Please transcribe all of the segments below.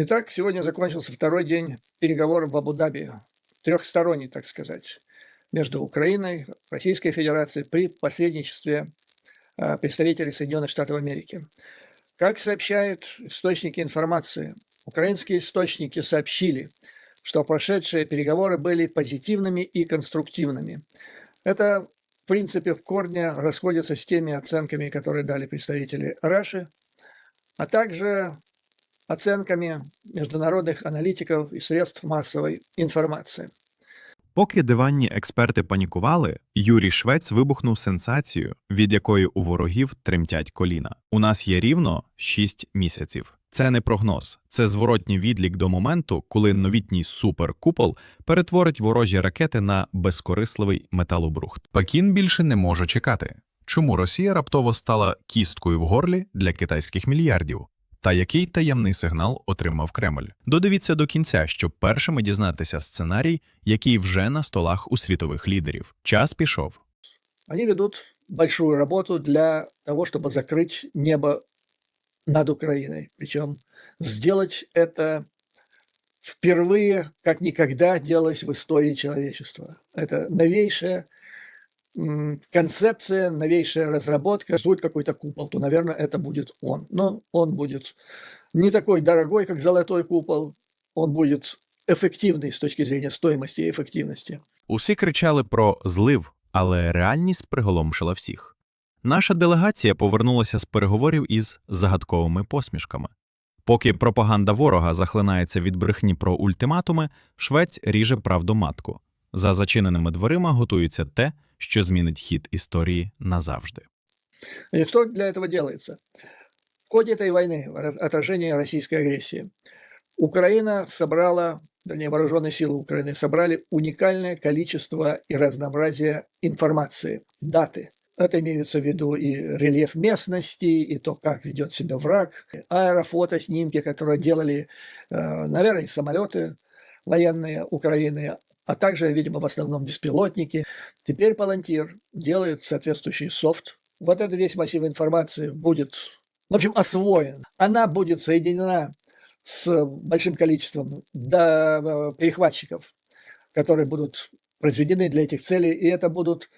Итак, сегодня закончился второй день переговоров в Абу-Даби, трехсторонний, так сказать, между Украиной, Российской Федерацией при посредничестве а, представителей Соединенных Штатов Америки. Как сообщают источники информации, украинские источники сообщили, что прошедшие переговоры были позитивными и конструктивными. Это, в принципе, в корне расходится с теми оценками, которые дали представители Раши, а также оценками международных аналітиків і средств масової інформації. Поки диванні експерти панікували, Юрій Швець вибухнув сенсацію, від якої у ворогів тремтять коліна. У нас є рівно 6 місяців. Це не прогноз, це зворотній відлік до моменту, коли новітній суперкупол перетворить ворожі ракети на безкорисливий металобрухт. Пекін більше не може чекати. Чому Росія раптово стала кісткою в горлі для китайських мільярдів? Та який таємний сигнал отримав Кремль? Додивіться до кінця, щоб першими дізнатися сценарій, який вже на столах у світових лідерів. Час пішов. Они ведут большую работу для того, чтобы закрыть небо над Украиной. Причем сделать это впервые, как никогда делалось в истории человечества. Это новейшая м, концепция, новейшая разработка. Будет какой-то купол, то, наверное, это будет он. Но он будет не такой дорогой, как золотой купол. Он будет эффективный с точки зрения стоимости и эффективности. Усі кричали про злив, але реальність приголомшила всіх. Наша делегація повернулася з переговорів із загадковими посмішками. Поки пропаганда ворога захлинається від брехні про ультиматуми, швець ріже правду матку. За зачиненими дверима готується те, що змінить хід історії назавжди. И что для этого делается? В ходе этой войны, в отражении российской агрессии, Украина собрала, вернее, вооруженные силы Украины собрали уникальное количество и разнообразие информации, даты. Это имеется в виду и рельеф местности, и то, как ведет себя враг, аэрофото, снимки, которые делали, э, наверное, и самолеты военные Украины, а также, видимо, в основном беспилотники. Теперь Палантир делает соответствующий софт. Вот этот весь массив информации будет, в общем, освоен. Она будет соединена с большим количеством э, перехватчиков, которые будут произведены для этих целей, и это будут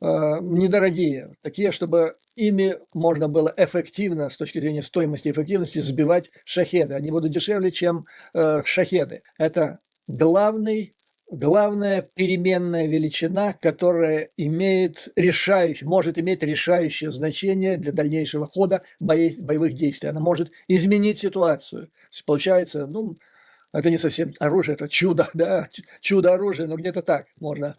э, недорогие, такие, чтобы ими можно было эффективно, с точки зрения стоимости и эффективности, сбивать шахеды. Они будут дешевле, чем э, шахеды. Это главный главная переменная величина, которая имеет решающее, может иметь решающее значение для дальнейшего хода боевых действий. Она может изменить ситуацию. Получается, ну, это не совсем оружие, это чудо, да, ч- чудо-оружие, но где-то так можно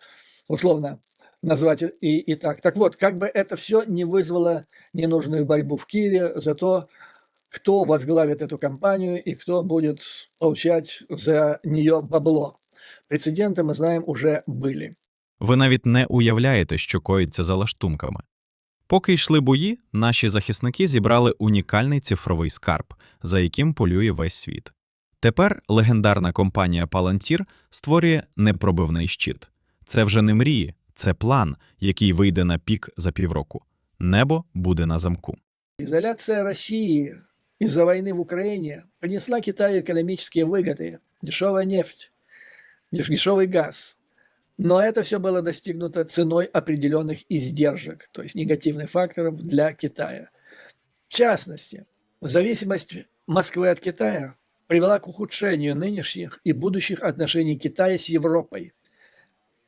условно назвать и, и так. Так вот, как бы это все не вызвало ненужную борьбу в Киеве за то, кто возглавит эту кампанию и кто будет получать за нее бабло. Прецеденты, мы знаем, уже были. Ви навіть не уявляєте, що коїться за лаштунками. Поки йшли бої, наші захисники зібрали унікальний цифровий скарб, за яким полює весь світ. Тепер легендарна компанія Palantir створює непробивний щит. Це вже не мрії, це план, який вийде на пік за півроку. Небо буде на замку. Изоляция России из-за войны в Украине принесла Китаю экономические выгоды, дешевая нефть, деш- Дешевый газ. Но это все было достигнуто ценой определенных издержек, то есть негативных факторов для Китая. В частности, зависимость Москвы от Китая привела к ухудшению нынешних и будущих отношений Китая с Европой.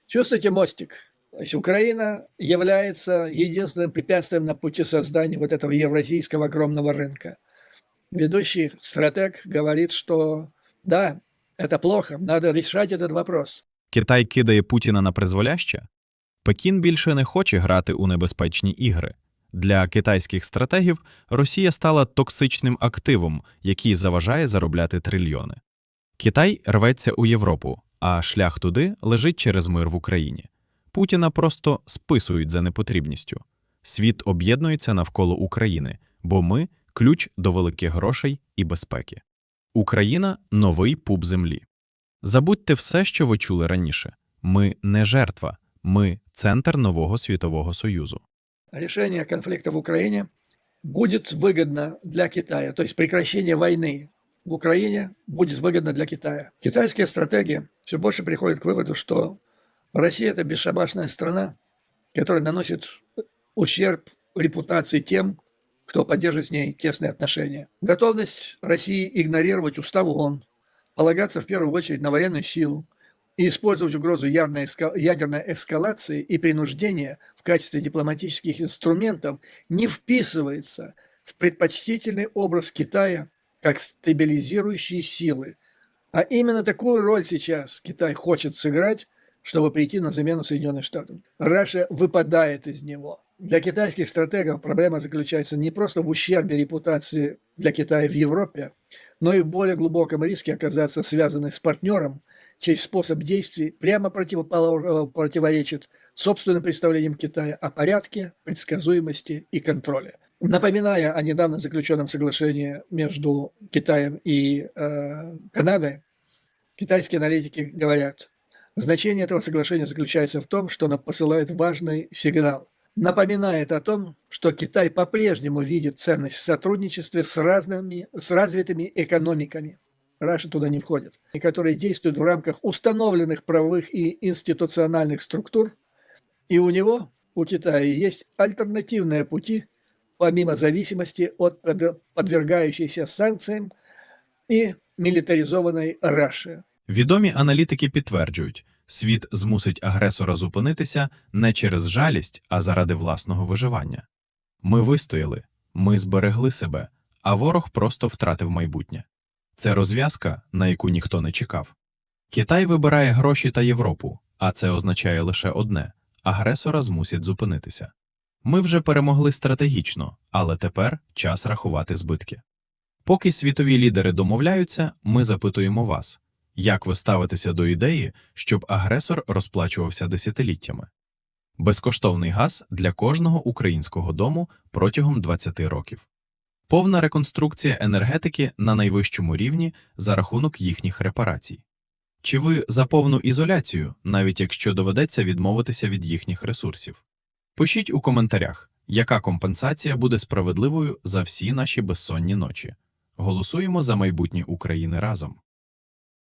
Чувствуете мостик? То есть Украина является единственным препятствием на пути создания вот этого евразийского огромного рынка. Ведущий стратег говорит, что да, это плохо, надо решать этот вопрос. Китай кидає Путіна на призволяще? Пекін більше не хоче грати у небезпечні ігри. Для китайських стратегів Росія стала токсичним активом, який заважає заробляти трильйони. Китай рветься у Європу, а шлях туди лежить через мир в Україні. Путіна просто списують за непотрібністю. Світ об'єднується навколо України, бо ми ключ до великих грошей і безпеки. Україна новий пуп землі. Забудьте все, що ви чули раніше. Ми не жертва, ми центр нового світового союзу. Решение конфликта в Украине будет выгодно для Китая, то есть прекращение войны в Украине будет выгодно для Китая. Китайские стратеги все больше приходят к выводу, что Россия – это бесшабашная страна, которая наносит ущерб репутации тем, кто поддерживает с ней тесные отношения. Готовность России игнорировать устав ООН, полагаться в первую очередь на военную силу и использовать угрозу ядерной, эска- эскалации и принуждения в качестве дипломатических инструментов не вписывается в предпочтительный образ Китая как стабилизирующей силы. А именно такую роль сейчас Китай хочет сыграть, чтобы прийти на замену Соединенных Штатов. Раша выпадает из него. Для китайских стратегов проблема заключается не просто в ущербе репутации для Китая в Европе, но и в более глубоком риске оказаться связанной с партнером, чей способ действий прямо противоречит собственным представлениям Китая о порядке, предсказуемости и контроле. Напоминая о недавно заключенном соглашении между Китаем и э, Канадой, китайские аналитики говорят, значение этого соглашения заключается в том, что оно посылает важный сигнал Напоминает о том, что Китай по-прежнему видит ценность в сотрудничестве с, разными, с развитыми экономиками. Раша туда не входит, и которые действуют в рамках установленных правовых и институциональных структур, и у него, у Китая, есть альтернативные пути, помимо зависимости от под- подвергающейся санкциям и милитаризованной Раши. Відомі аналітики підтверджують, світ змусить агресора зупинитися не через жалість, а заради власного виживання. Ми вистояли, ми зберегли себе, а ворог просто втратив майбутнє. Це розв'язка, на яку ніхто не чекав. Китай вибирає гроші та Європу, а це означає лише одне агресора змусять зупинитися. Ми вже перемогли стратегічно, але тепер час рахувати збитки. Поки світові лідери домовляються, ми запитуємо вас. Як ви ставитеся до ідеї, щоб агресор розплачувався десятиліттями? Безкоштовний газ для кожного українського дому протягом 20 років. Повна реконструкція енергетики на найвищому рівні за рахунок їхніх репарацій. Чи ви за повну ізоляцію, навіть якщо доведеться відмовитися від їхніх ресурсів? Пишіть у коментарях, яка компенсація буде справедливою за всі наші безсонні ночі. Голосуємо за майбутнє України разом.